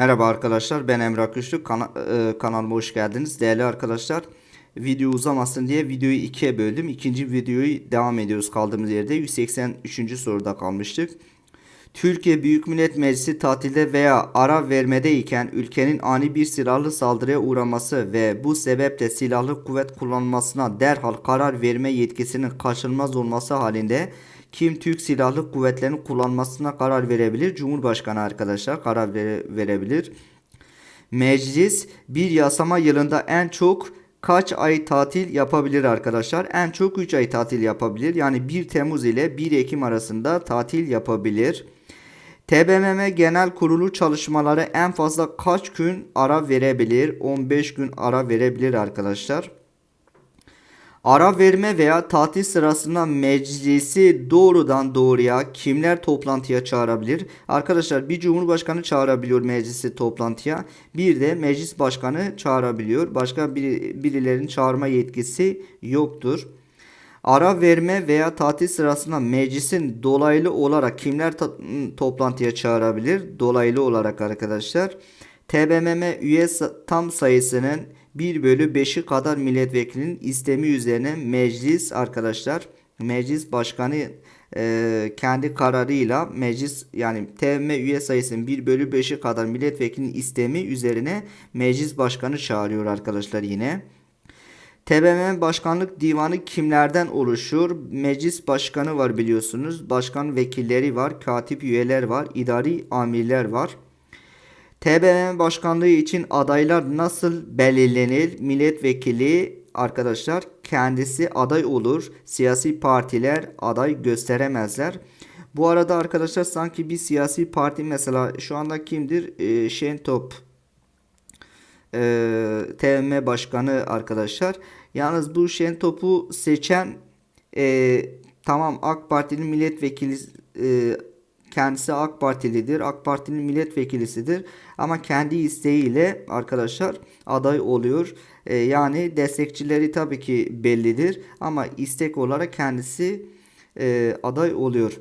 Merhaba arkadaşlar ben Emrah Güçlü Kana- e, kanalıma hoş geldiniz. Değerli arkadaşlar video uzamasın diye videoyu ikiye böldüm. İkinci videoyu devam ediyoruz kaldığımız yerde 183. soruda kalmıştık. Türkiye Büyük Millet Meclisi tatilde veya ara vermedeyken ülkenin ani bir silahlı saldırıya uğraması ve bu sebeple silahlı kuvvet kullanmasına derhal karar verme yetkisinin kaçınılmaz olması halinde kim Türk Silahlı Kuvvetleri'nin kullanmasına karar verebilir? Cumhurbaşkanı arkadaşlar karar vere- verebilir. Meclis bir yasama yılında en çok kaç ay tatil yapabilir arkadaşlar? En çok 3 ay tatil yapabilir. Yani 1 Temmuz ile 1 Ekim arasında tatil yapabilir. TBMM Genel Kurulu çalışmaları en fazla kaç gün ara verebilir? 15 gün ara verebilir arkadaşlar. Ara verme veya tatil sırasında meclisi doğrudan doğruya kimler toplantıya çağırabilir? Arkadaşlar bir cumhurbaşkanı çağırabiliyor meclisi toplantıya. Bir de meclis başkanı çağırabiliyor. Başka biri, birilerinin çağırma yetkisi yoktur. Ara verme veya tatil sırasında meclisin dolaylı olarak kimler toplantıya çağırabilir? Dolaylı olarak arkadaşlar. TBMM üye tam sayısının 1 bölü 5'i kadar milletvekilinin istemi üzerine meclis arkadaşlar meclis başkanı e, kendi kararıyla meclis yani TBMM üye sayısının 1 bölü 5'i kadar milletvekilinin istemi üzerine meclis başkanı çağırıyor arkadaşlar yine. TBMM Başkanlık Divanı kimlerden oluşur? Meclis başkanı var biliyorsunuz. Başkan vekilleri var, katip üyeler var, idari amirler var. TBMM başkanlığı için adaylar nasıl belirlenir? Milletvekili arkadaşlar kendisi aday olur. Siyasi partiler aday gösteremezler. Bu arada arkadaşlar sanki bir siyasi parti mesela şu anda kimdir? Ee, Şentop e, TBMM başkanı arkadaşlar. Yalnız bu Şentop'u seçen e, tamam AK Parti'nin milletvekili e, kendisi AK Partilidir. AK Parti'nin milletvekilisidir. Ama kendi isteğiyle arkadaşlar aday oluyor. E, yani destekçileri tabii ki bellidir. Ama istek olarak kendisi e, aday oluyor.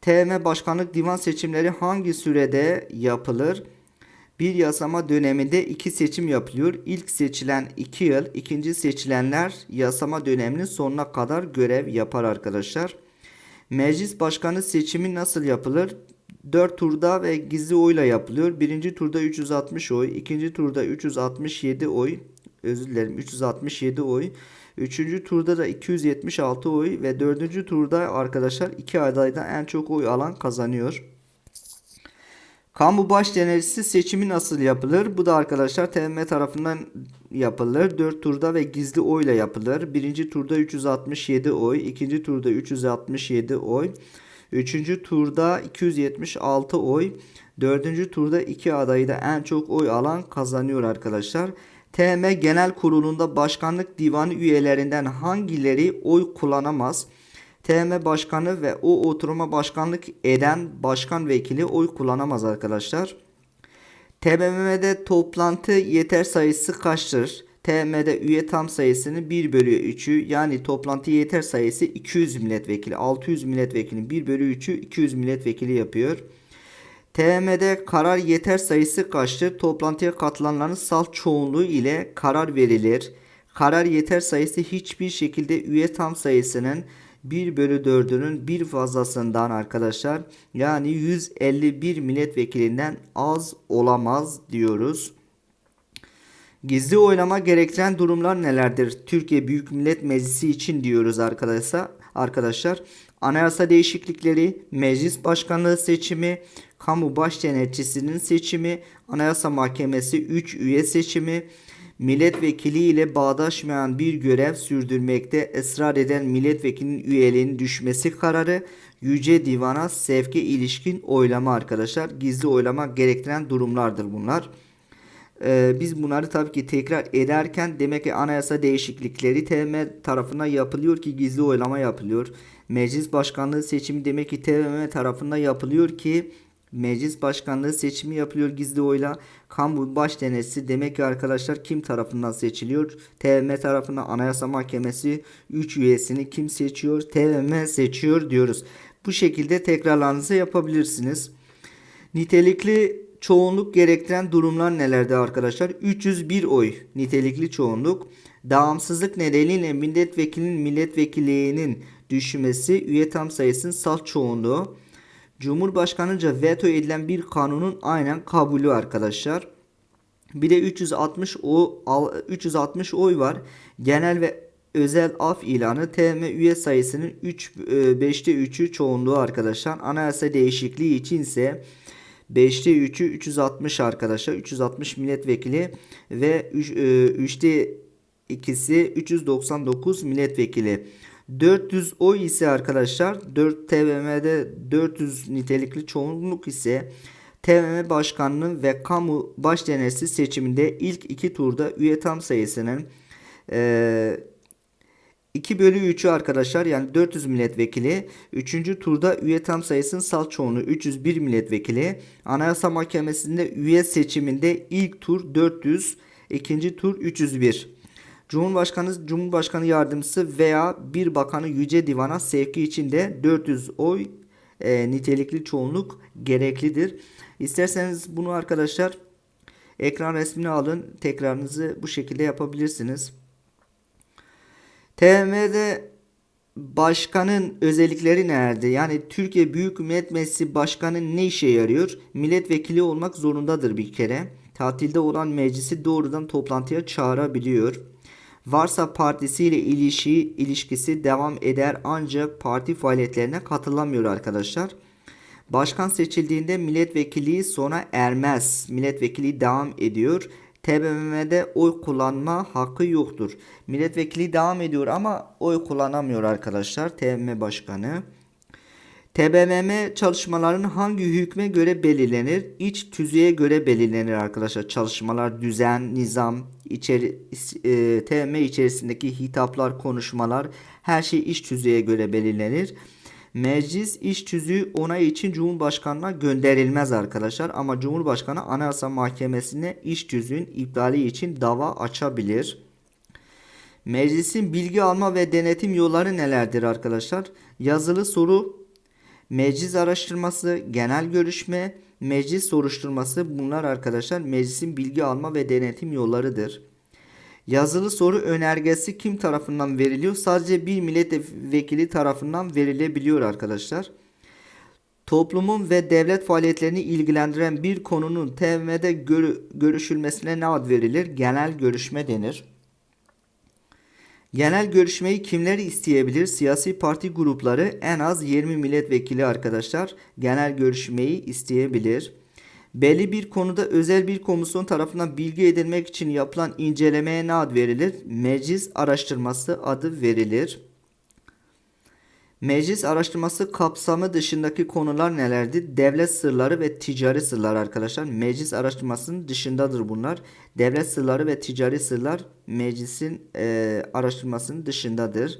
TM Başkanlık Divan seçimleri hangi sürede yapılır? Bir yasama döneminde iki seçim yapılıyor. İlk seçilen 2 yıl, ikinci seçilenler yasama döneminin sonuna kadar görev yapar arkadaşlar. Meclis başkanı seçimi nasıl yapılır? 4 turda ve gizli oyla yapılıyor. Birinci turda 360 oy, ikinci turda 367 oy, özür dilerim 367 oy. Üçüncü turda da 276 oy ve dördüncü turda arkadaşlar iki adaydan en çok oy alan kazanıyor. Kamu baş denetçisi seçimi nasıl yapılır? Bu da arkadaşlar TM tarafından yapılır. 4 turda ve gizli oyla yapılır. Birinci turda 367 oy, ikinci turda 367 oy, üçüncü turda 276 oy, dördüncü turda iki adayı da en çok oy alan kazanıyor arkadaşlar. TM Genel Kurulu'nda başkanlık divanı üyelerinden hangileri oy kullanamaz? TM Başkanı ve o oturuma başkanlık eden başkan vekili oy kullanamaz arkadaşlar. TBMM'de toplantı yeter sayısı kaçtır? TM'de üye tam sayısını 1 bölü 3'ü yani toplantı yeter sayısı 200 milletvekili. 600 milletvekili 1 bölü 3'ü 200 milletvekili yapıyor. TM'de karar yeter sayısı kaçtır? Toplantıya katılanların salt çoğunluğu ile karar verilir. Karar yeter sayısı hiçbir şekilde üye tam sayısının 1 bölü 4'ünün bir fazlasından arkadaşlar yani 151 milletvekilinden az olamaz diyoruz. Gizli oylama gerektiren durumlar nelerdir? Türkiye Büyük Millet Meclisi için diyoruz arkadaşlar. Arkadaşlar anayasa değişiklikleri, meclis başkanlığı seçimi, kamu baş denetçisinin seçimi, anayasa mahkemesi 3 üye seçimi, milletvekili ile bağdaşmayan bir görev sürdürmekte ısrar eden milletvekilinin üyeliğinin düşmesi kararı, Yüce Divan'a sevke ilişkin oylama arkadaşlar. Gizli oylama gerektiren durumlardır bunlar. Ee, biz bunları tabii ki tekrar ederken demek ki anayasa değişiklikleri TM tarafından yapılıyor ki gizli oylama yapılıyor. Meclis başkanlığı seçimi demek ki TM tarafından yapılıyor ki meclis başkanlığı seçimi yapılıyor gizli oyla. Kamu baş denetçisi demek ki arkadaşlar kim tarafından seçiliyor? TM tarafından Anayasa Mahkemesi 3 üyesini kim seçiyor? TM seçiyor diyoruz. Bu şekilde tekrarlarınızı yapabilirsiniz. Nitelikli çoğunluk gerektiren durumlar nelerdi arkadaşlar? 301 oy nitelikli çoğunluk. Devamsızlık nedeniyle milletvekilinin milletvekilliğinin düşmesi, üye tam sayısının salt çoğunluğu. Cumhurbaşkanınca veto edilen bir kanunun aynen kabulü arkadaşlar. Bir de 360 o al- 360 oy var. Genel ve özel af ilanı TM üye sayısının 3 5'te 3'ü çoğunluğu arkadaşlar. Anayasa değişikliği için ise 5'te 3'ü 360 arkadaşlar. 360 milletvekili ve 3'te ikisi 399 milletvekili. 400 oy ise arkadaşlar 4 TBMM'de 400 nitelikli çoğunluk ise TBMM başkanının ve kamu başdenesi seçiminde ilk iki turda üye tam sayısının eee 2 bölü 3'ü arkadaşlar yani 400 milletvekili. 3. turda üye tam sayısının salt çoğunluğu 301 milletvekili. Anayasa Mahkemesi'nde üye seçiminde ilk tur 400, ikinci tur 301. Cumhurbaşkanı, Cumhurbaşkanı yardımcısı veya bir bakanı yüce divana sevki için de 400 oy e, nitelikli çoğunluk gereklidir. İsterseniz bunu arkadaşlar ekran resmini alın. Tekrarınızı bu şekilde yapabilirsiniz. TM'de başkanın özellikleri nerede? Yani Türkiye Büyük Millet Meclisi Başkanı ne işe yarıyor? Milletvekili olmak zorundadır bir kere. Tatilde olan meclisi doğrudan toplantıya çağırabiliyor. Varsa partisiyle ilişki, ilişkisi devam eder ancak parti faaliyetlerine katılamıyor arkadaşlar. Başkan seçildiğinde milletvekilliği sona ermez. Milletvekili devam ediyor. TBMM'de oy kullanma hakkı yoktur. Milletvekili devam ediyor ama oy kullanamıyor arkadaşlar. TBMM başkanı. TBMM çalışmaların hangi hükme göre belirlenir? İç tüzüğe göre belirlenir arkadaşlar. Çalışmalar, düzen, nizam, içeri, e, TBMM içerisindeki hitaplar, konuşmalar her şey iç tüzüğe göre belirlenir. Meclis iş tüzüğü onay için Cumhurbaşkanı'na gönderilmez arkadaşlar. Ama Cumhurbaşkanı Anayasa Mahkemesi'ne iş tüzüğün iptali için dava açabilir. Meclisin bilgi alma ve denetim yolları nelerdir arkadaşlar? Yazılı soru, meclis araştırması, genel görüşme, meclis soruşturması bunlar arkadaşlar meclisin bilgi alma ve denetim yollarıdır. Yazılı soru önergesi kim tarafından veriliyor? Sadece bir milletvekili tarafından verilebiliyor arkadaşlar. Toplumun ve devlet faaliyetlerini ilgilendiren bir konunun TVM'de gör görüşülmesine ne ad verilir? Genel görüşme denir. Genel görüşmeyi kimler isteyebilir? Siyasi parti grupları en az 20 milletvekili arkadaşlar genel görüşmeyi isteyebilir. Belli bir konuda özel bir komisyon tarafından bilgi edinmek için yapılan incelemeye ne ad verilir? Meclis araştırması adı verilir. Meclis araştırması kapsamı dışındaki konular nelerdir? Devlet sırları ve ticari sırlar arkadaşlar. Meclis araştırmasının dışındadır bunlar. Devlet sırları ve ticari sırlar meclisin e, araştırmasının dışındadır.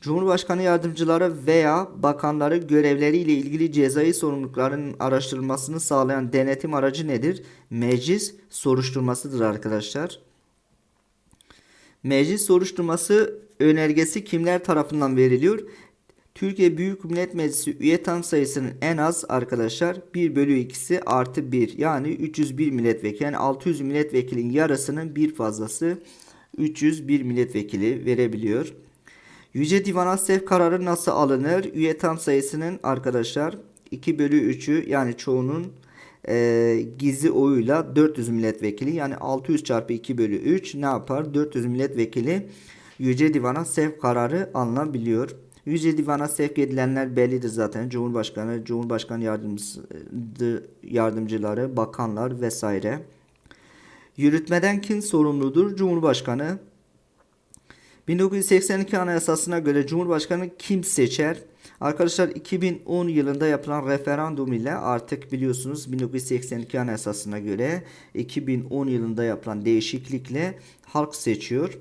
Cumhurbaşkanı yardımcıları veya bakanları görevleriyle ilgili cezai sorumlulukların araştırılmasını sağlayan denetim aracı nedir? Meclis soruşturmasıdır arkadaşlar. Meclis soruşturması önergesi kimler tarafından veriliyor? Türkiye Büyük Millet Meclisi üye tam sayısının en az arkadaşlar 1 bölü 2'si artı 1 yani 301 milletvekili yani 600 milletvekilinin yarısının bir fazlası 301 milletvekili verebiliyor. Yüce Divan'a sevk kararı nasıl alınır? Üye tam sayısının arkadaşlar 2 bölü 3'ü yani çoğunun e, gizli oyuyla 400 milletvekili yani 600 çarpı 2 bölü 3 ne yapar? 400 milletvekili Yüce Divan'a sevk kararı alınabiliyor. Yüce Divan'a sevk edilenler bellidir zaten. Cumhurbaşkanı, Cumhurbaşkanı yardımcısı, yardımcıları, bakanlar vesaire. Yürütmeden kim sorumludur? Cumhurbaşkanı. 1982 Anayasasına göre Cumhurbaşkanı kim seçer? Arkadaşlar 2010 yılında yapılan referandum ile artık biliyorsunuz 1982 Anayasasına göre 2010 yılında yapılan değişiklikle halk seçiyor.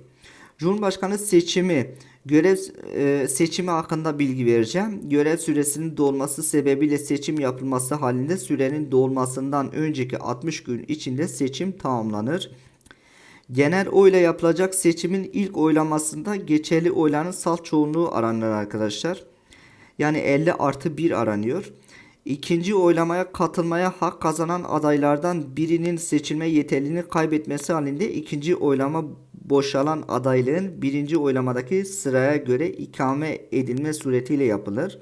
Cumhurbaşkanı seçimi görev e, seçimi hakkında bilgi vereceğim. Görev süresinin dolması sebebiyle seçim yapılması halinde sürenin dolmasından önceki 60 gün içinde seçim tamamlanır. Genel oyla yapılacak seçimin ilk oylamasında geçerli oyların salt çoğunluğu aranır arkadaşlar. Yani 50 artı 1 aranıyor. İkinci oylamaya katılmaya hak kazanan adaylardan birinin seçilme yeterliliğini kaybetmesi halinde ikinci oylama boşalan adaylığın birinci oylamadaki sıraya göre ikame edilme suretiyle yapılır.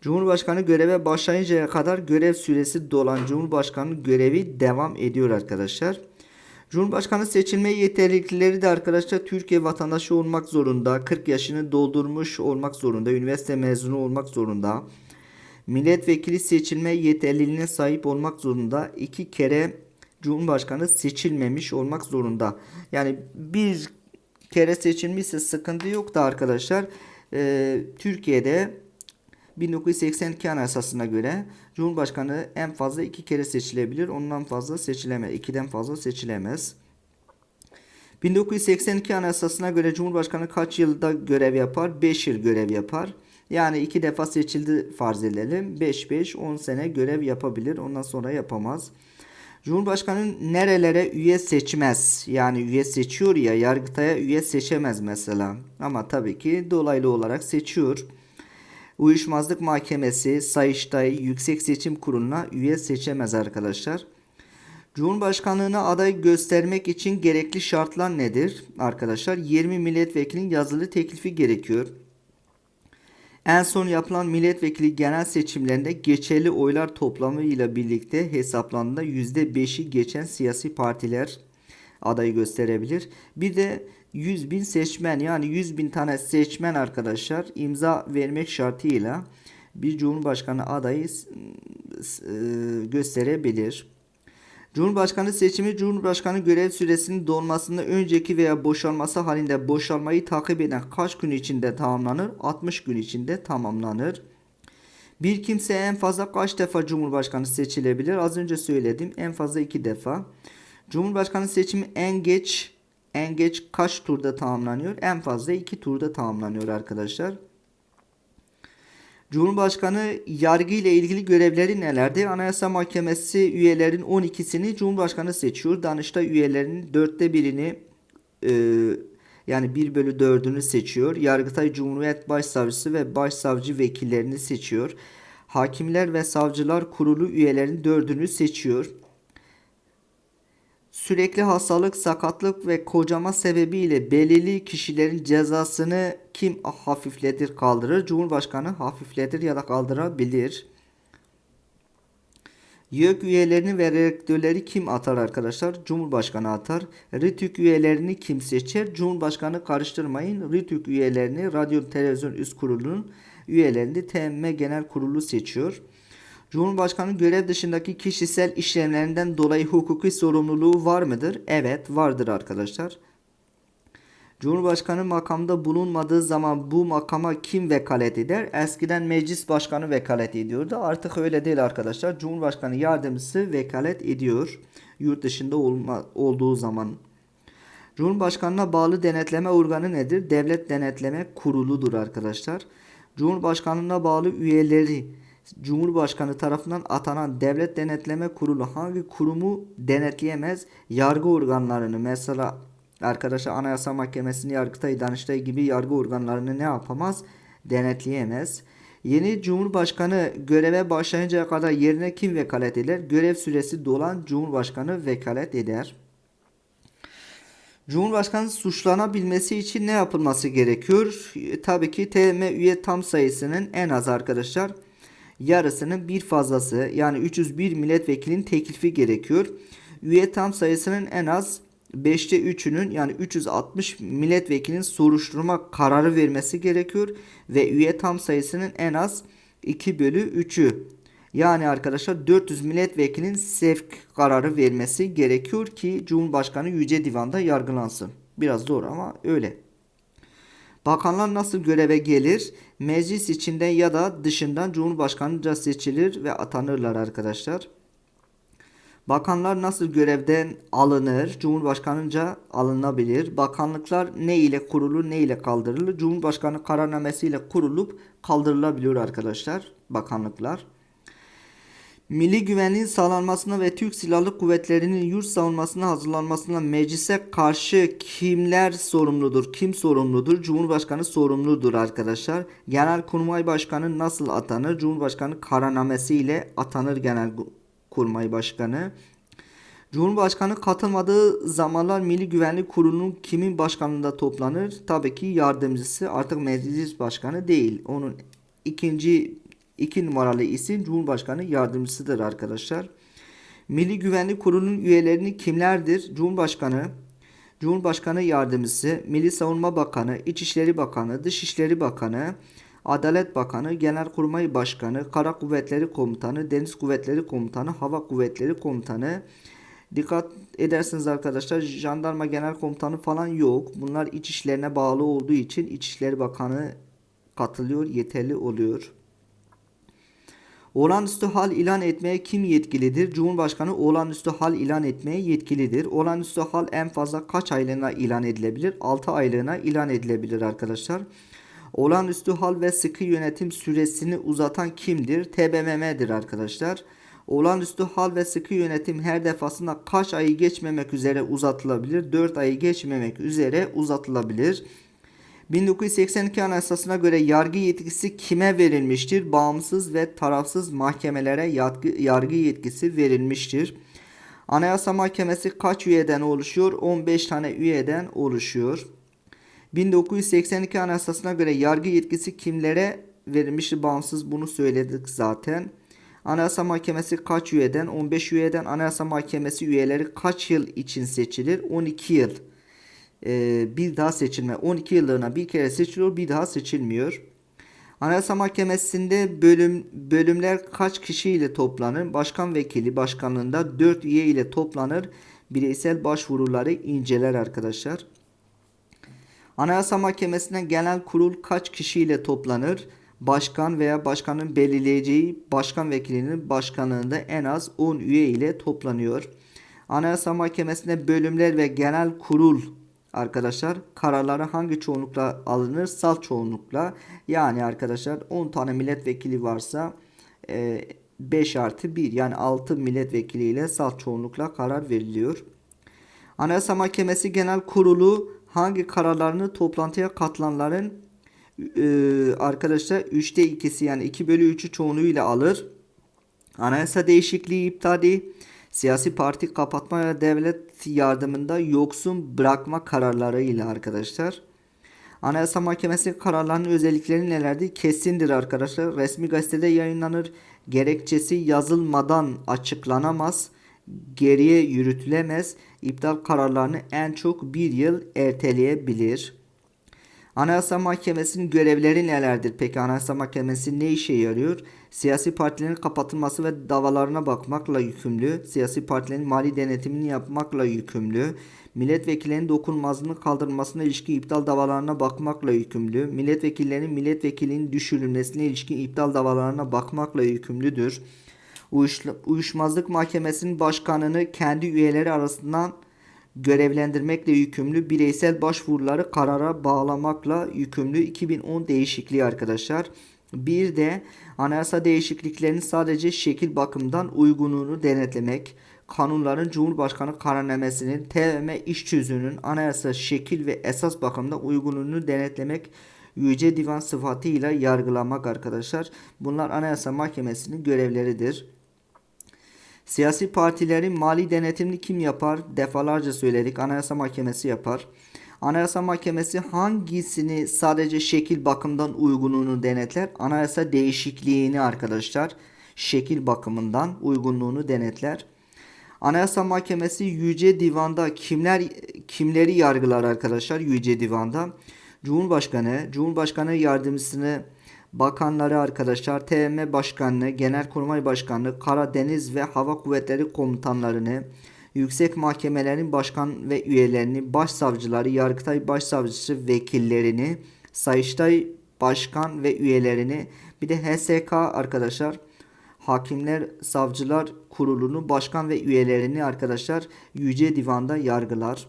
Cumhurbaşkanı göreve başlayıncaya kadar görev süresi dolan Cumhurbaşkanı görevi devam ediyor arkadaşlar. Cumhurbaşkanı seçilme yeterlilikleri de arkadaşlar Türkiye vatandaşı olmak zorunda, 40 yaşını doldurmuş olmak zorunda, üniversite mezunu olmak zorunda, milletvekili seçilme yeterliliğine sahip olmak zorunda, iki kere Cumhurbaşkanı seçilmemiş olmak zorunda. Yani bir kere seçilmişse sıkıntı yok da arkadaşlar e, Türkiye'de 1982 Anayasası'na göre Cumhurbaşkanı en fazla iki kere seçilebilir. Ondan fazla seçilemez. ikiden fazla seçilemez. 1982 Anayasası'na göre Cumhurbaşkanı kaç yılda görev yapar? 5 yıl görev yapar. Yani iki defa seçildi farz edelim. 5-5 10 sene görev yapabilir. Ondan sonra yapamaz. Cumhurbaşkanı nerelere üye seçmez? Yani üye seçiyor ya Yargıtay'a üye seçemez mesela. Ama tabii ki dolaylı olarak seçiyor. Uyuşmazlık Mahkemesi, Sayıştay, Yüksek Seçim Kurulu'na üye seçemez arkadaşlar. Cumhurbaşkanlığına aday göstermek için gerekli şartlar nedir? Arkadaşlar 20 milletvekilinin yazılı teklifi gerekiyor. En son yapılan milletvekili genel seçimlerinde geçerli oylar toplamı ile birlikte hesaplandığında %5'i geçen siyasi partiler adayı gösterebilir. Bir de 100 bin seçmen yani 100 bin tane seçmen arkadaşlar imza vermek şartıyla bir cumhurbaşkanı adayı e, gösterebilir. Cumhurbaşkanı seçimi Cumhurbaşkanı görev süresinin dolmasında önceki veya boşalması halinde boşalmayı takip eden kaç gün içinde tamamlanır? 60 gün içinde tamamlanır. Bir kimse en fazla kaç defa Cumhurbaşkanı seçilebilir? Az önce söyledim. En fazla iki defa. Cumhurbaşkanı seçimi en geç en geç kaç turda tamamlanıyor? En fazla iki turda tamamlanıyor arkadaşlar. Cumhurbaşkanı yargı ile ilgili görevleri nelerdi? Anayasa Mahkemesi üyelerin 12'sini Cumhurbaşkanı seçiyor. Danıştay üyelerinin dörtte birini e, yani 1 bölü 4'ünü seçiyor. Yargıtay Cumhuriyet Başsavcısı ve Başsavcı vekillerini seçiyor. Hakimler ve Savcılar Kurulu üyelerinin 4'ünü seçiyor. Sürekli hastalık, sakatlık ve kocama sebebiyle belirli kişilerin cezasını kim hafifletir kaldırır? Cumhurbaşkanı hafifletir ya da kaldırabilir. YÖK üyelerini ve rektörleri kim atar arkadaşlar? Cumhurbaşkanı atar. RİTÜK üyelerini kim seçer? Cumhurbaşkanı karıştırmayın. RİTÜK üyelerini Radyo Televizyon Üst Kurulu'nun üyelerini TM Genel Kurulu seçiyor. Cumhurbaşkanı görev dışındaki kişisel işlemlerinden dolayı hukuki sorumluluğu var mıdır? Evet vardır arkadaşlar. Cumhurbaşkanı makamda bulunmadığı zaman bu makama kim vekalet eder? Eskiden meclis başkanı vekalet ediyordu. Artık öyle değil arkadaşlar. Cumhurbaşkanı yardımcısı vekalet ediyor. Yurt dışında olma, olduğu zaman. Cumhurbaşkanına bağlı denetleme organı nedir? Devlet Denetleme Kuruludur arkadaşlar. Cumhurbaşkanına bağlı üyeleri Cumhurbaşkanı tarafından atanan Devlet Denetleme Kurulu hangi kurumu denetleyemez? Yargı organlarını mesela arkadaşlar Anayasa Mahkemesi'ni, Yargıtay, Danıştay gibi yargı organlarını ne yapamaz? Denetleyemez. Yeni Cumhurbaşkanı göreve başlayıncaya kadar yerine kim vekalet eder? Görev süresi dolan Cumhurbaşkanı vekalet eder. Cumhurbaşkanı suçlanabilmesi için ne yapılması gerekiyor? E, tabii ki TM üye tam sayısının en az arkadaşlar yarısının bir fazlası yani 301 milletvekilinin teklifi gerekiyor. Üye tam sayısının en az 5'te 3'ünün yani 360 milletvekilinin soruşturma kararı vermesi gerekiyor. Ve üye tam sayısının en az 2 bölü 3'ü yani arkadaşlar 400 milletvekilinin sevk kararı vermesi gerekiyor ki Cumhurbaşkanı Yüce Divan'da yargılansın. Biraz zor ama öyle. Bakanlar nasıl göreve gelir? Meclis içinde ya da dışından Cumhurbaşkanıca seçilir ve atanırlar arkadaşlar. Bakanlar nasıl görevden alınır? Cumhurbaşkanınca alınabilir. Bakanlıklar ne ile kurulur ne ile kaldırılır? Cumhurbaşkanı kararnamesiyle kurulup kaldırılabiliyor arkadaşlar bakanlıklar. Milli güvenliğin sağlanmasına ve Türk Silahlı Kuvvetleri'nin yurt savunmasına hazırlanmasına meclise karşı kimler sorumludur? Kim sorumludur? Cumhurbaşkanı sorumludur arkadaşlar. Genelkurmay Başkanı nasıl atanır? Cumhurbaşkanı kararnamesi ile atanır Genelkurmay Başkanı. Cumhurbaşkanı katılmadığı zamanlar Milli Güvenlik Kurulu'nun kimin başkanlığında toplanır? Tabii ki yardımcısı artık meclis başkanı değil. Onun ikinci iki numaralı isim Cumhurbaşkanı yardımcısıdır arkadaşlar. Milli Güvenlik Kurulu'nun üyelerini kimlerdir? Cumhurbaşkanı, Cumhurbaşkanı Yardımcısı, Milli Savunma Bakanı, İçişleri Bakanı, Dışişleri Bakanı, Adalet Bakanı, Genelkurmay Başkanı, Kara Kuvvetleri Komutanı, Deniz Kuvvetleri Komutanı, Hava Kuvvetleri Komutanı. Dikkat edersiniz arkadaşlar jandarma genel komutanı falan yok. Bunlar iç işlerine bağlı olduğu için İçişleri Bakanı katılıyor, yeterli oluyor. Olağanüstü hal ilan etmeye kim yetkilidir? Cumhurbaşkanı olağanüstü hal ilan etmeye yetkilidir. Olağanüstü hal en fazla kaç aylığına ilan edilebilir? 6 aylığına ilan edilebilir arkadaşlar. Olağanüstü hal ve sıkı yönetim süresini uzatan kimdir? TBMM'dir arkadaşlar. Olağanüstü hal ve sıkı yönetim her defasında kaç ayı geçmemek üzere uzatılabilir? 4 ayı geçmemek üzere uzatılabilir. 1982 Anayasası'na göre yargı yetkisi kime verilmiştir? Bağımsız ve tarafsız mahkemelere yargı, yargı yetkisi verilmiştir. Anayasa Mahkemesi kaç üyeden oluşuyor? 15 tane üyeden oluşuyor. 1982 Anayasası'na göre yargı yetkisi kimlere verilmiştir? Bağımsız bunu söyledik zaten. Anayasa Mahkemesi kaç üyeden? 15 üyeden. Anayasa Mahkemesi üyeleri kaç yıl için seçilir? 12 yıl e, bir daha seçilme 12 yıllığına bir kere seçiliyor bir daha seçilmiyor. Anayasa Mahkemesi'nde bölüm bölümler kaç kişiyle toplanır? Başkan vekili başkanlığında 4 üye ile toplanır. Bireysel başvuruları inceler arkadaşlar. Anayasa Mahkemesi'ne genel kurul kaç kişiyle toplanır? Başkan veya başkanın belirleyeceği başkan vekilinin başkanlığında en az 10 üye ile toplanıyor. Anayasa Mahkemesi'nde bölümler ve genel kurul arkadaşlar kararları hangi çoğunlukla alınır? Salt çoğunlukla. Yani arkadaşlar 10 tane milletvekili varsa 5 e, artı 1 yani 6 milletvekili ile salt çoğunlukla karar veriliyor. Anayasa Mahkemesi Genel Kurulu hangi kararlarını toplantıya katılanların e, arkadaşlar 3'te 2'si yani 2 bölü 3'ü çoğunluğuyla alır. Anayasa değişikliği iptali, siyasi parti kapatma ve devlet yardımında yoksun bırakma kararlarıyla arkadaşlar. Anayasa Mahkemesi kararlarının özellikleri nelerdi? Kesindir arkadaşlar. Resmi gazetede yayınlanır. Gerekçesi yazılmadan açıklanamaz. Geriye yürütülemez. İptal kararlarını en çok bir yıl erteleyebilir. Anayasa Mahkemesi'nin görevleri nelerdir? Peki Anayasa Mahkemesi ne işe yarıyor? Siyasi partilerin kapatılması ve davalarına bakmakla yükümlü. Siyasi partilerin mali denetimini yapmakla yükümlü. Milletvekillerinin dokunmazlığını kaldırılmasına ilişkin iptal davalarına bakmakla yükümlü. Milletvekillerinin milletvekilinin düşürülmesine ilişkin iptal davalarına bakmakla yükümlüdür. Uyuşmazlık Mahkemesi'nin başkanını kendi üyeleri arasından görevlendirmekle yükümlü bireysel başvuruları karara bağlamakla yükümlü 2010 değişikliği arkadaşlar. Bir de anayasa değişikliklerinin sadece şekil bakımından uygunluğunu denetlemek, kanunların Cumhurbaşkanı kararnamesinin TM iş çözünün anayasa şekil ve esas bakımda uygunluğunu denetlemek Yüce Divan sıfatıyla yargılamak arkadaşlar. Bunlar Anayasa Mahkemesi'nin görevleridir. Siyasi partilerin mali denetimini kim yapar? Defalarca söyledik. Anayasa Mahkemesi yapar. Anayasa Mahkemesi hangisini sadece şekil bakımından uygunluğunu denetler? Anayasa değişikliğini arkadaşlar şekil bakımından uygunluğunu denetler. Anayasa Mahkemesi Yüce Divan'da kimler kimleri yargılar arkadaşlar Yüce Divan'da? Cumhurbaşkanı, Cumhurbaşkanı yardımcısını bakanları arkadaşlar, TM Başkanlığı, Genelkurmay Başkanlığı, Karadeniz ve Hava Kuvvetleri Komutanlarını, yüksek mahkemelerin başkan ve üyelerini, başsavcıları, Yargıtay Başsavcısı vekillerini, Sayıştay Başkan ve üyelerini, bir de HSK arkadaşlar, Hakimler Savcılar Kurulu'nu başkan ve üyelerini arkadaşlar Yüce Divan'da yargılar.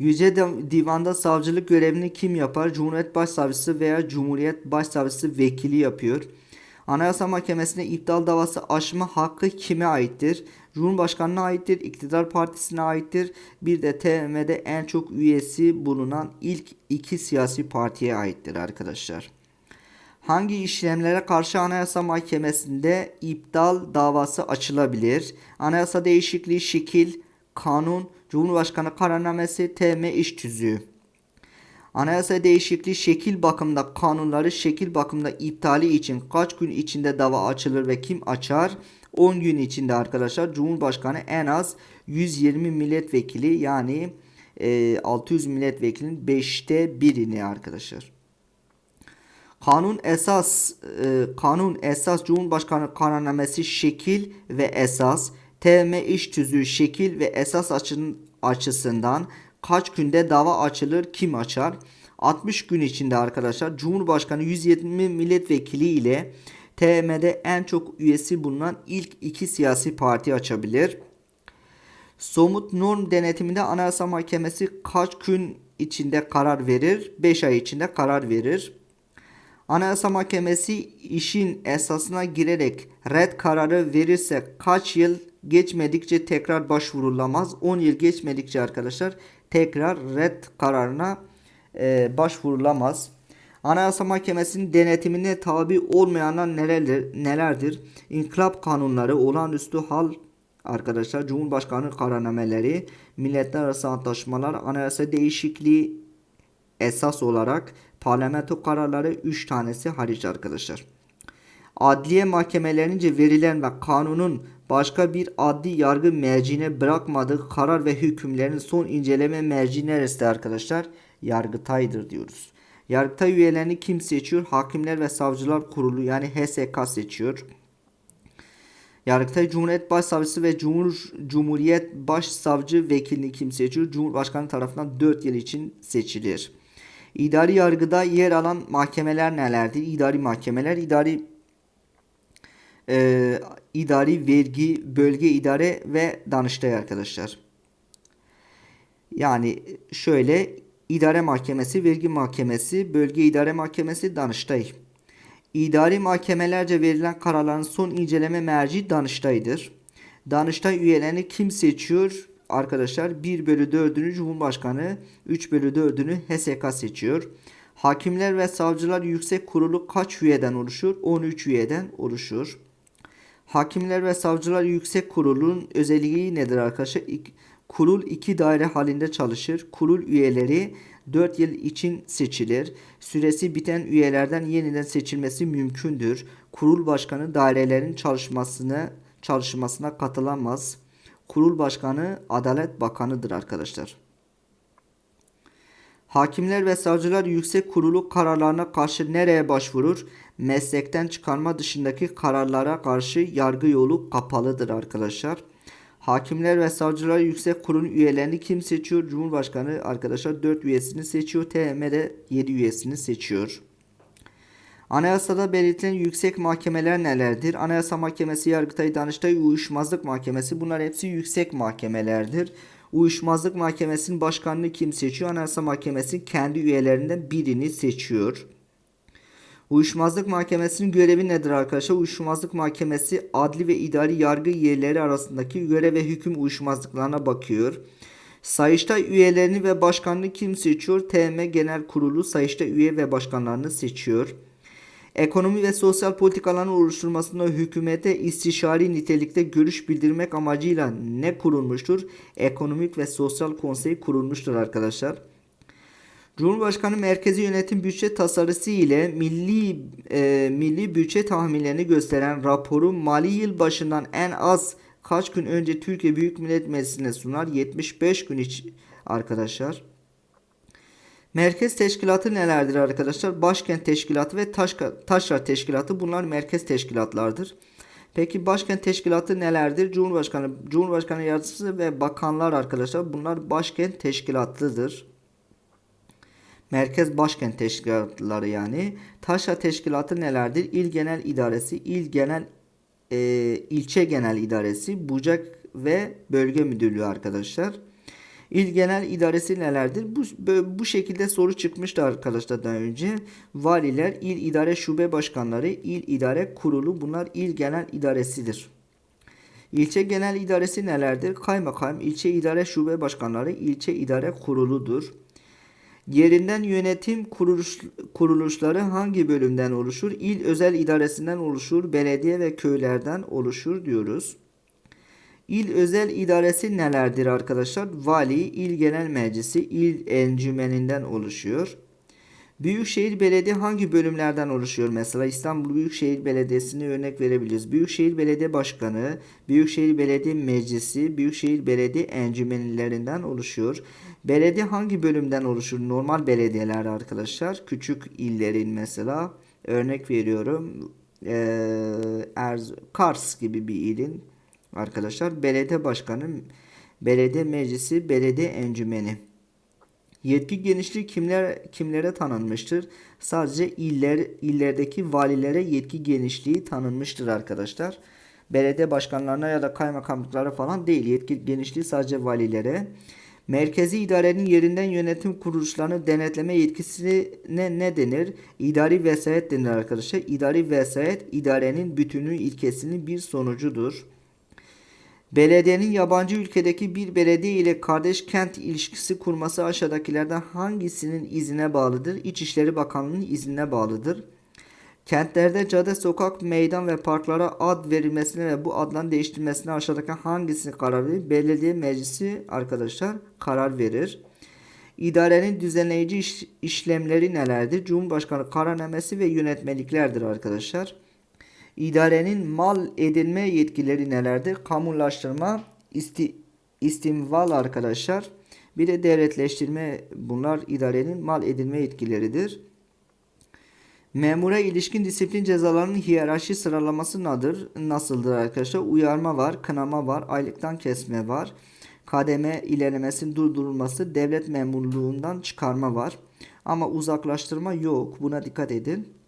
Yüce Divan'da savcılık görevini kim yapar? Cumhuriyet Başsavcısı veya Cumhuriyet Başsavcısı vekili yapıyor. Anayasa Mahkemesi'ne iptal davası açma hakkı kime aittir? Cumhurbaşkanına aittir, iktidar partisine aittir. Bir de TM'de en çok üyesi bulunan ilk iki siyasi partiye aittir arkadaşlar. Hangi işlemlere karşı Anayasa Mahkemesi'nde iptal davası açılabilir? Anayasa değişikliği, şekil, kanun, Cumhurbaşkanı kararnamesi, TM iş tüzüğü. Anayasa değişikliği şekil bakımında kanunları şekil bakımında iptali için kaç gün içinde dava açılır ve kim açar? 10 gün içinde arkadaşlar Cumhurbaşkanı en az 120 milletvekili yani e, 600 milletvekilinin 5'te birini arkadaşlar. Kanun esas e, kanun esas Cumhurbaşkanı kararnamesi şekil ve esas TM iş tüzüğü şekil ve esas açın, açısından kaç günde dava açılır kim açar? 60 gün içinde arkadaşlar Cumhurbaşkanı 120 milletvekili ile TM'de en çok üyesi bulunan ilk iki siyasi parti açabilir. Somut norm denetiminde Anayasa Mahkemesi kaç gün içinde karar verir? 5 ay içinde karar verir. Anayasa Mahkemesi işin esasına girerek red kararı verirse kaç yıl geçmedikçe tekrar başvurulamaz. 10 yıl geçmedikçe arkadaşlar tekrar red kararına e, başvurulamaz. Anayasa Mahkemesi'nin denetimine tabi olmayanlar nelerdir? nelerdir? İnkılap kanunları, olağanüstü hal arkadaşlar, Cumhurbaşkanı kararnameleri, milletler arası antlaşmalar, anayasa değişikliği esas olarak parlamento kararları 3 tanesi hariç arkadaşlar. Adliye mahkemelerince verilen ve kanunun başka bir adli yargı merciine bırakmadığı karar ve hükümlerin son inceleme merci neresi arkadaşlar? Yargıtay'dır diyoruz. Yargıtay üyelerini kim seçiyor? Hakimler ve Savcılar Kurulu yani HSK seçiyor. Yargıtay Cumhuriyet Başsavcısı ve Cumhur Cumhuriyet Başsavcı vekilini kim seçiyor? Cumhurbaşkanı tarafından 4 yıl için seçilir. İdari yargıda yer alan mahkemeler nelerdir? İdari mahkemeler, idari e, idari vergi, bölge idare ve Danıştay arkadaşlar. Yani şöyle idare mahkemesi, vergi mahkemesi, bölge idare mahkemesi, Danıştay. İdari mahkemelerce verilen kararların son inceleme merci Danıştay'dır. Danıştay üyelerini kim seçiyor? Arkadaşlar 1 bölü 4'ünü Cumhurbaşkanı, 3 bölü 4'ünü HSK seçiyor. Hakimler ve Savcılar Yüksek Kurulu kaç üyeden oluşur? 13 üyeden oluşur. Hakimler ve Savcılar Yüksek Kurulu'nun özelliği nedir arkadaşlar? Kurul iki daire halinde çalışır. Kurul üyeleri 4 yıl için seçilir. Süresi biten üyelerden yeniden seçilmesi mümkündür. Kurul başkanı dairelerin çalışmasını çalışmasına katılamaz. Kurul başkanı Adalet Bakanı'dır arkadaşlar. Hakimler ve Savcılar Yüksek Kurulu kararlarına karşı nereye başvurur? Meslekten çıkarma dışındaki kararlara karşı yargı yolu kapalıdır arkadaşlar. Hakimler ve Savcılar Yüksek Kurulu üyelerini kim seçiyor? Cumhurbaşkanı arkadaşlar 4 üyesini seçiyor. TM'de 7 üyesini seçiyor. Anayasada belirtilen yüksek mahkemeler nelerdir? Anayasa Mahkemesi, Yargıtay, Danıştay, Uyuşmazlık Mahkemesi bunlar hepsi yüksek mahkemelerdir. Uyuşmazlık Mahkemesi'nin başkanını kim seçiyor? Anayasa Mahkemesi kendi üyelerinden birini seçiyor. Uyuşmazlık Mahkemesi'nin görevi nedir arkadaşlar? Uyuşmazlık Mahkemesi adli ve idari yargı yerleri arasındaki görev ve hüküm uyuşmazlıklarına bakıyor. Sayıştay üyelerini ve başkanını kim seçiyor? TM Genel Kurulu Sayıştay üye ve başkanlarını seçiyor. Ekonomi ve sosyal politikaların oluşturulmasında hükümete istişari nitelikte görüş bildirmek amacıyla ne kurulmuştur? Ekonomik ve Sosyal Konsey kurulmuştur arkadaşlar. Cumhurbaşkanı merkezi yönetim bütçe tasarısı ile milli e, milli bütçe tahminlerini gösteren raporu mali yıl başından en az kaç gün önce Türkiye Büyük Millet Meclisi'ne sunar? 75 gün iç arkadaşlar. Merkez teşkilatı nelerdir arkadaşlar? Başkent teşkilatı ve Taşka, Taşrar teşkilatı bunlar merkez teşkilatlardır. Peki başkent teşkilatı nelerdir? Cumhurbaşkanı, Cumhurbaşkanı yardımcısı ve bakanlar arkadaşlar bunlar başkent teşkilatlıdır. Merkez başkent teşkilatları yani. Taşra teşkilatı nelerdir? İl Genel İdaresi, İl Genel e, ilçe genel idaresi, bucak ve bölge müdürlüğü arkadaşlar. İl Genel İdaresi nelerdir? Bu, bu şekilde soru çıkmıştı arkadaşlar daha önce. Valiler, il idare şube başkanları, il idare kurulu bunlar il genel idaresidir. İlçe genel idaresi nelerdir? Kaymakam, ilçe idare şube başkanları, ilçe idare kuruludur. Yerinden yönetim kuruluş, kuruluşları hangi bölümden oluşur? İl özel idaresinden oluşur, belediye ve köylerden oluşur diyoruz. İl özel idaresi nelerdir arkadaşlar? Vali, il genel meclisi, il encümeninden oluşuyor. Büyükşehir Belediye hangi bölümlerden oluşuyor? Mesela İstanbul Büyükşehir Belediyesi'ne örnek verebiliriz. Büyükşehir Belediye Başkanı, Büyükşehir Belediye Meclisi, Büyükşehir Belediye encümenlerinden oluşuyor. Belediye hangi bölümden oluşur? Normal belediyeler arkadaşlar. Küçük illerin mesela örnek veriyorum. Ee, Erz Kars gibi bir ilin arkadaşlar belediye başkanı, belediye meclisi, belediye encümeni. Yetki genişliği kimler kimlere tanınmıştır? Sadece iller illerdeki valilere yetki genişliği tanınmıştır arkadaşlar. Belediye başkanlarına ya da kaymakamlıklara falan değil. Yetki genişliği sadece valilere. Merkezi idarenin yerinden yönetim kuruluşlarını denetleme yetkisine ne denir? İdari vesayet denir arkadaşlar. İdari vesayet idarenin bütünlüğü ilkesinin bir sonucudur. Belediyenin yabancı ülkedeki bir belediye ile kardeş kent ilişkisi kurması aşağıdakilerden hangisinin izine bağlıdır? İçişleri Bakanlığı'nın iznine bağlıdır. Kentlerde cadde, sokak, meydan ve parklara ad verilmesine ve bu adların değiştirilmesine aşağıdaki hangisini karar verir? Belediye meclisi arkadaşlar karar verir. İdarenin düzenleyici iş- işlemleri nelerdir? Cumhurbaşkanı kararnamesi ve yönetmeliklerdir arkadaşlar. İdarenin mal edinme yetkileri nelerdir? Kamulaştırma, isti, istimval arkadaşlar. Bir de devletleştirme bunlar idarenin mal edinme yetkileridir. Memura ilişkin disiplin cezalarının hiyerarşi sıralaması nedir? Nasıldır arkadaşlar? Uyarma var, kınama var, aylıktan kesme var. Kademe ilerlemesinin durdurulması, devlet memurluğundan çıkarma var. Ama uzaklaştırma yok. Buna dikkat edin.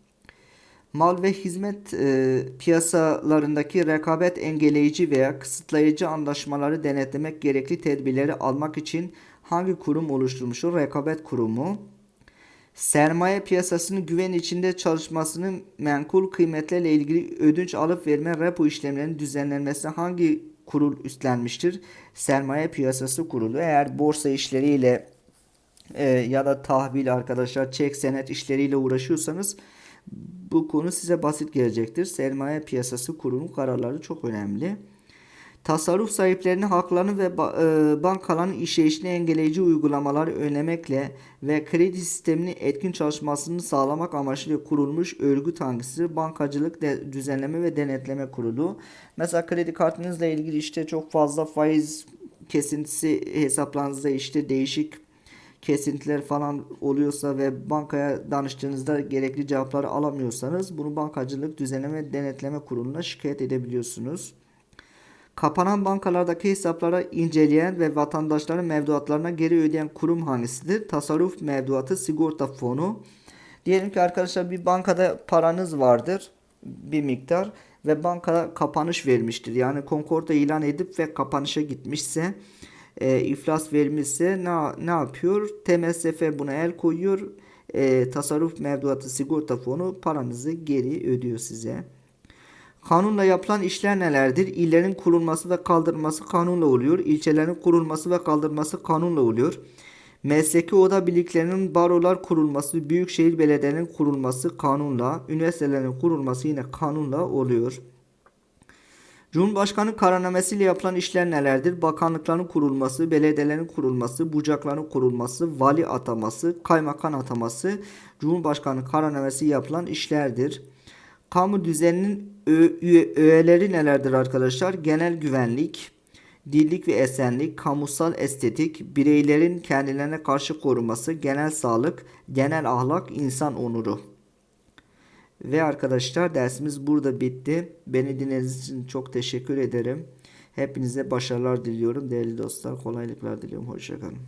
Mal ve hizmet e, piyasalarındaki rekabet engelleyici veya kısıtlayıcı anlaşmaları denetlemek gerekli tedbirleri almak için hangi kurum oluşturmuştur? Rekabet kurumu. Sermaye piyasasının güven içinde çalışmasının menkul kıymetlerle ilgili ödünç alıp verme repo işlemlerinin düzenlenmesine hangi kurul üstlenmiştir? Sermaye piyasası kurulu. Eğer borsa işleriyle e, ya da tahvil arkadaşlar çek senet işleriyle uğraşıyorsanız bu konu size basit gelecektir. Sermaye piyasası kurulu kararları çok önemli. Tasarruf sahiplerinin haklarını ve e, bankaların işleyişini engelleyici uygulamaları önlemekle ve kredi sisteminin etkin çalışmasını sağlamak amacıyla kurulmuş örgüt hangisidir? Bankacılık Düzenleme ve Denetleme Kurulu. Mesela kredi kartınızla ilgili işte çok fazla faiz kesintisi hesaplarınızda işte değişik kesintiler falan oluyorsa ve bankaya danıştığınızda gerekli cevapları alamıyorsanız bunu Bankacılık Düzenleme Denetleme Kurulu'na şikayet edebiliyorsunuz. Kapanan bankalardaki hesapları inceleyen ve vatandaşların mevduatlarına geri ödeyen kurum hangisidir? Tasarruf mevduatı sigorta fonu. Diyelim ki arkadaşlar bir bankada paranız vardır bir miktar ve banka kapanış vermiştir. Yani Concord'a ilan edip ve kapanışa gitmişse e, iflas vermişse ne, ne yapıyor? TMSF buna el koyuyor. E, tasarruf mevduatı sigorta fonu paranızı geri ödüyor size. Kanunla yapılan işler nelerdir? İllerin kurulması ve kaldırılması kanunla oluyor. İlçelerin kurulması ve kaldırılması kanunla oluyor. Mesleki oda birliklerinin barolar kurulması, büyükşehir belediyelerinin kurulması kanunla, üniversitelerin kurulması yine kanunla oluyor. Cumhurbaşkanı kararnamesiyle yapılan işler nelerdir? Bakanlıkların kurulması, belediyelerin kurulması, bucakların kurulması, vali ataması, kaymakam ataması Cumhurbaşkanı kararnamesi yapılan işlerdir. Kamu düzeninin öğeleri nelerdir arkadaşlar? Genel güvenlik, dillik ve esenlik, kamusal estetik, bireylerin kendilerine karşı koruması, genel sağlık, genel ahlak, insan onuru. Ve arkadaşlar dersimiz burada bitti. Beni dinlediğiniz için çok teşekkür ederim. Hepinize başarılar diliyorum. Değerli dostlar kolaylıklar diliyorum. Hoşçakalın.